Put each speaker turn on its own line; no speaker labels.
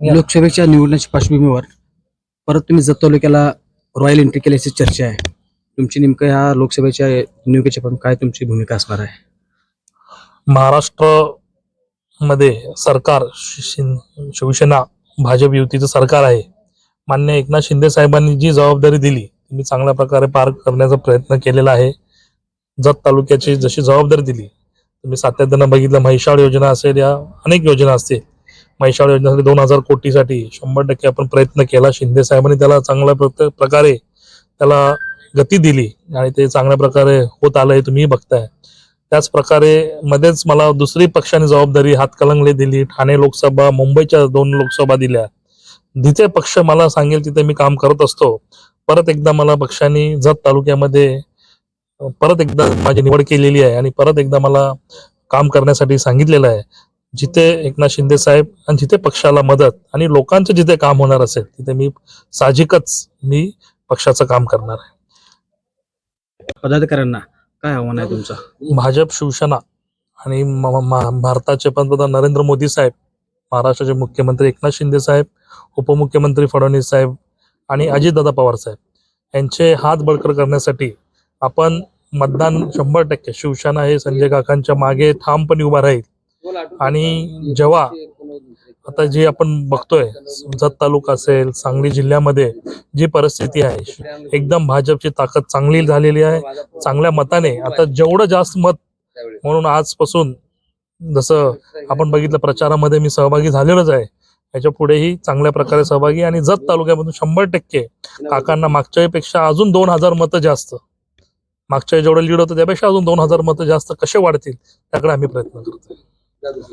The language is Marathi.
लोकसभेच्या निवडण्याच्या पार्श्वभूमीवर परत तुम्ही जत तालुक्याला रॉयल एंट्री केल्याची चर्चा आहे. तुमची नेमकं ह्या लोकसभेच्या निवडणुकीच्या पण काय तुमची भूमिका असणार आहे?
महाराष्ट्रमध्ये सरकार शिवसेना भाजप युतीचं सरकार आहे. मान्य एकनाथ शिंदे साहेबांनी जी जबाबदारी दिली ती मी चांगल्या प्रकारे पार करण्याचा प्रयत्न केलेला आहे. जत तालुक्याची जशी जबाबदारी दिली तुम्ही सातत्यानं बघितलं म्हैसाळ योजना असेल या अनेक योजना असतील म्हैसाळ योजनेसाठी दोन हजार कोटीसाठी शंभर टक्के आपण प्रयत्न केला. शिंदे साहेबांनी त्याला चांगल्या प्रकारे त्याला गती दिली आणि ते चांगल्या प्रकारे होत आलं हे तुम्ही बघताय. त्याच प्रकारे मध्येच मला दुसरी पक्षाने जबाबदारी हातकलंगले दिली. ठाणे लोकसभा मुंबईच्या दोन लोकसभा दिल्या. जिथे पक्ष मला सांगेल तिथे मी काम करत असतो. परत एकदा मला पक्षाने जत तालुक्यामध्ये परत एकदा माझी निवड केलेली आहे आणि परत एकदा मला काम करण्यासाठी सांगितलेलं आहे. जिथे एकनाथ शिंदे साहेब आणि जिथे पक्षाला मदत आणि लोकांचं जिथे काम होणार असेल तिथे मी साहजिकच मी पक्षाचं काम करणार आहे.
पदाधिकाऱ्यांना काय आव्हान आहे तुमचं?
भाजप शिवसेना आणि भारताचे पंतप्रधान नरेंद्र मोदी साहेब महाराष्ट्राचे मुख्यमंत्री एकनाथ शिंदे साहेब उपमुख्यमंत्री फडणवीस साहेब आणि अजितदादा पवार साहेब यांचे हात बळकट करण्यासाठी आपण मतदान शंभर टक्के शिवसेना हे संजय काकांच्या मागे ठामपणे उभा राहील. आणि जेव्हा आता जे आपण बघतोय जत तालुका असेल सांगली जिल्ह्यामध्ये जी परिस्थिती आहे एकदम भाजपची ताकद चांगली झालेली आहे. चांगल्या मताने आता जेवढं जास्त मत म्हणून आजपासून जसं आपण बघितलं प्रचारामध्ये मी सहभागी झालेलोच आहे. याच्या पुढेही चांगल्या प्रकारे सहभागी आणि जत तालुक्यामधून शंभर टक्के काकांना मागच्या पेक्षा अजून दोन हजार मतं जास्त. मागच्या जेवढं लीड होतं त्यापेक्षा अजून दोन हजार मतं जास्त कसे वाढतील त्याकडे आम्ही प्रयत्न करतो